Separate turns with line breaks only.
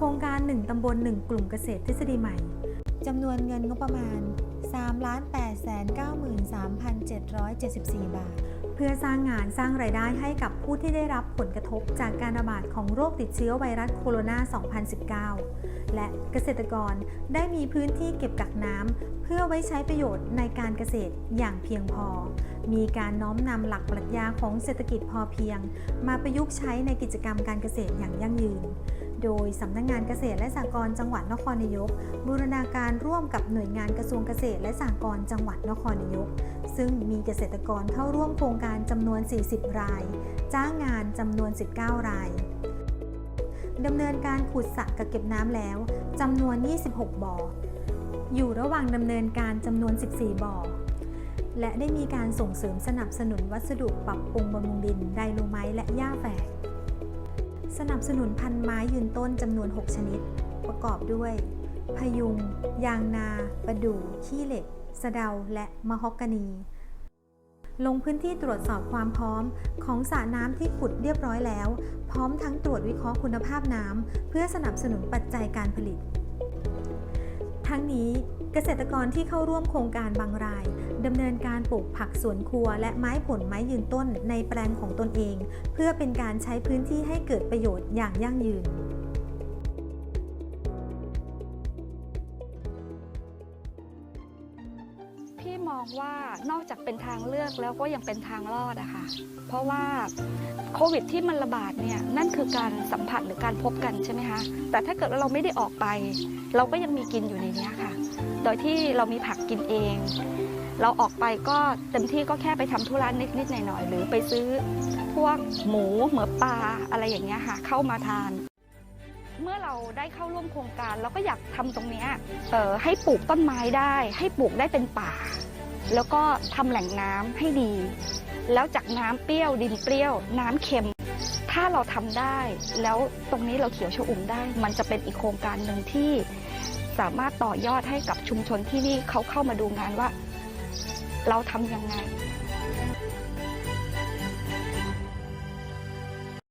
ครงการ 1 ตำบล 1 กลุ่มเกษตรทฤษฎีใหม่ จำนวนเงินงบประมาณ 3,893,774 บาท เพื่อสร้างงานสร้างไรายได้ให้กับผู้ที่ได้รับผลกระทบจากการระบาดของโรคติดเชื้อไวรัสโคโรนา 2019 และเกษตรกรได้มีพื้นที่เก็บกักน้ำเพื่อไว้ใช้ประโยชน์ในการเกษตรอย่างเพียงพอ มีการน้อมนำหลักปรัชญาของเศรษฐกิจพอเพียง มาประยุกต์ใช้ในกิจกรรมการเกษตรอย่างยั่งยืน โดยสำนักงงานเกษตรและสหกรณ์จังหวัดนครนายก บูรณาการร่วมกับหน่วยงานกระทรวงเกษตรและสหกรณ์จังหวัดนครนายก ซึ่งมีเกษตรกรเข้าร่วมโครงการจำนวน 40 ราย จ้างงานจำนวน 19 รายดำเนินการขุดสระกักเก็บน้ำแล้วจำนวน 26 บ่อ อยู่ระหว่างดำเนินการจำนวน 14 บ่อ และได้มีการส่งเสริมสนับสนุนวัสดุปรับปรุงบำรุงดินไดโลไมต์และหญ้าแฝก สนับสนุนพันไม้ยืนต้นจำนวน 6 ชนิด ประกอบด้วย พยุง ยางนา ประดู่ ขี้เหล็ก สะเดา และมะฮอกกานี ลงพื้นที่ตรวจสอบความพร้อมของสระน้ำที่ขุดเรียบร้อยแล้ว พร้อมทั้งตรวจวิเคราะห์คุณภาพน้ำเพื่อสนับสนุนปัจจัยการผลิต ทั้งนี้เกษตรกรที่เข้าร่วมโครงการบางรายดำเนินการปลูกผักสวนครัว และไม้ผลไม้ยืนต้นในแปลงของตนเอง เพื่อเป็นการใช้พื้นที่ให้เกิดประโยชน์อย่างยั่งยืน
พี่มองว่านอกจากเป็นทางเลือกแล้วก็ยังเป็นทางรอดอะค่ะ เพราะว่าโควิดที่มันระบาดเนี่ยนั่นคือการสัมผัสหรือการพบกันใช่ไหมคะแต่ถ้าเกิดว่าเราไม่ได้ออกไป เราก็ยังมีกินอยู่ในนี้ค่ะ โดยที่เรามีผักกินเอง เราออกไปก็เต็มที่ก็แค่ไปทำธุระนิดๆหน่อยๆหรือไปซื้อพวกหมูเหมือปลาอะไรอย่างเงี้ยค่ะเข้ามาทาน มื่อเราได้เข้าร่วมโครงการ เราก็อยากทำตรงนี้เออให้ปลูกต้นไม้ได้ ให้ปลูกได้เป็นป่า แล้วก็ทำแหล่งน้ำให้ดี แล้วจากน้ำเปรี้ยวดินเปรี้ยว น้ำเค็ม ถ้าเราทำได้ แล้วตรงนี้เราเขียวชอุ่มได้ มันจะเป็นอีกโครงการหนึ่งที่สามารถต่อยอดให้กับชุมชนที่นี่เขาเข้ามาดูงานว่า เราทำยังไง